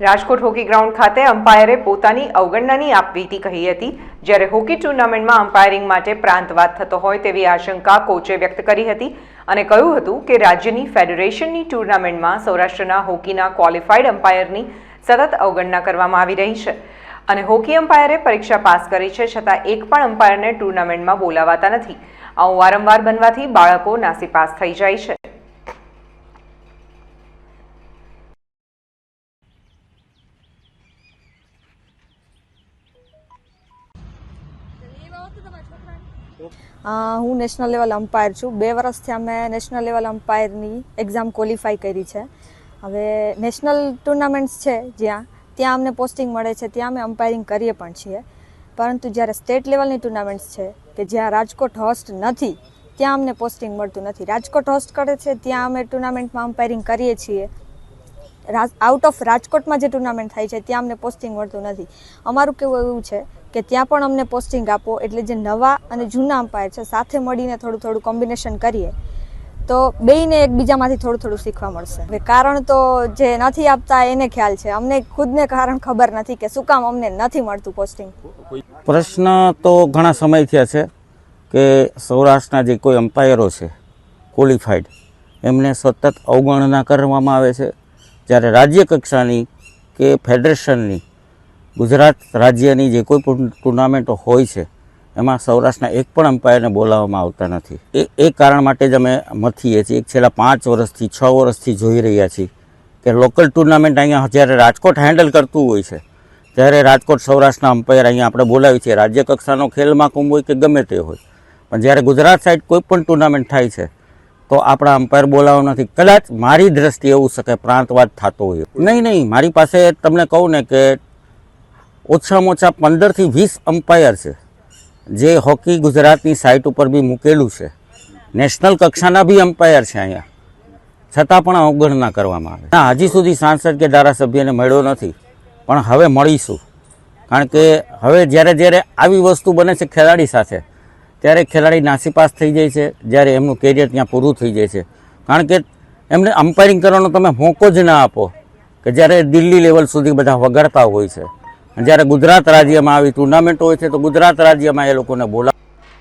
Rajkot hockey ground ખાતે અમ્પાયરે પોતાની અવગણનાની આપવીતી કહી હતી. જ્યારે હોકી ટુર્નામેન્ટમાં અમ્પાયરિંગ માટે પ્રાંતવાદ થતો હોય તેવી આશંકા કોચે વ્યક્ત કરી હતી અને કહ્યું હતું કે રાજ્યની ફેડરેશનની ટુર્નામેન્ટમાં સૌરાષ્ટ્રના હોકીના ક્વોલિફાઈડ અમ્પાયરની સતત અવગણના કરવામાં આવી રહી છે અને હોકી અમ્પાયરે પરીક્ષા પાસ કરી છે છતાં એક પણ અમ્પાયરને ટુર્નામેન્ટમાં બોલાવાતા નથી. આવું વારંવાર બનવાથી બાળકો નાસીપાસ થઈ જાય છે. હું નેશનલ લેવલ અમ્પાયર છું. બે વર્ષથી અમે નેશનલ લેવલ અમ્પાયરની એક્ઝામ ક્વોલિફાય કરી છે. હવે નેશનલ ટુર્નામેન્ટ્સ છે જ્યાં, ત્યાં અમને પોસ્ટિંગ મળે છે, ત્યાં અમે અમ્પાયરિંગ કરીએ પણ છીએ. પરંતુ જ્યારે સ્ટેટ લેવલની ટુર્નામેન્ટ્સ છે, કે જ્યાં રાજકોટ હોસ્ટ નથી, ત્યાં અમને પોસ્ટિંગ મળતું નથી. રાજકોટ હોસ્ટ કરે છે, ત્યાં અમે ટુર્નામેન્ટમાં અમ્પાયરિંગ કરીએ છીએ. આઉટ ઓફ રાજકોટમાં જે ટુર્નામેન્ટ થાય છે, ત્યાં અમને પોસ્ટિંગ મળતું નથી. અમારું કેવું એવું છે કે ત્યાં પણ અમને પોસ્ટિંગ આપો, એટલે જે નવા અને જૂના અમ્પાયર છે, સાથે મળીને થોડું થોડું કોમ્બિનેશન કરીએ, તો બેયને એકબીજામાંથી થોડું થોડું શીખવા મળશે. હવે કારણ તો જે નથી આપતા એને ખ્યાલ છે. અમને ખુદને કારણ ખબર નથી કે શું કામ અમને નથી મળતું પોસ્ટિંગ પ્રશ્ન તો ઘણા સમય થયા છે કે સૌરાષ્ટ્રના જે કોઈ અમ્પાયરો છે ક્વોલિફાઈડ એમને સતત અવગણના કરવામાં આવે છે. જ્યારે રાજ્ય કક્ષાની કે ફેડરેશનની, ગુજરાત રાજ્યની જે કોઈ પણ ટુર્નામેન્ટો હોય છે, એમાં સૌરાષ્ટ્રના એક પણ અમ્પાયરને બોલાવવામાં આવતા નથી. એ એ કારણ માટે જ અમે મથીએ છીએ. એક છેલ્લા પાંચ વર્ષથી, છ વર્ષથી જોઈ રહ્યા છીએ કે લોકલ ટુર્નામેન્ટ અહીંયા જ્યારે રાજકોટ હેન્ડલ કરતું હોય છે, ત્યારે રાજકોટ સૌરાષ્ટ્રના અમ્પાયર અહીંયા આપણે બોલાવીએ છીએ રાજ્ય કક્ષાનો ખેલ મહાકુંભ હોય કે ગમે તે હોય. પણ જ્યારે ગુજરાત સાઈડ કોઈ પણ ટુર્નામેન્ટ થાય છે તો આપણા અમ્પાયર બોલાવો નથી. કદાચ મારી દ્રષ્ટિએ એવું શકે, પ્રાંતવાદ થતો હોય. નહીં નહીં, મારી પાસે તમને કહું ને કે ઓછામાં ઓછા પંદરથી વીસ અમ્પાયર છે, જે હોકી ગુજરાતની સાઇટ ઉપર બી મૂકેલું છે. નેશનલ કક્ષાના બી અમ્પાયર છે અહીંયા. છતાં પણ અવગણના કરવામાં આવે. ના, હજી સુધી સાંસદ કે ધારાસભ્યને મળ્યો નથી, પણ હવે મળીશું. કારણ કે હવે જ્યારે જ્યારે આવી વસ્તુ બને છે ખેલાડી સાથે ત્યારે ખેલાડી નાસીપાસ થઈ જાય છે, જ્યારે એમનું કેરિયર ત્યાં પૂરું થઈ જાય છે. કારણ કે એમને અમ્પાયરિંગ કરવાનો તમે મોકો જ ના આપો કે જ્યારે દિલ્હી લેવલ સુધી બધા વગાડતા હોય છે. જ્યારે ગુજરાત રાજ્યમાં આવી ટુર્નામેન્ટ હોય છે, તો ગુજરાત રાજ્યમાં એ લોકોને બોલા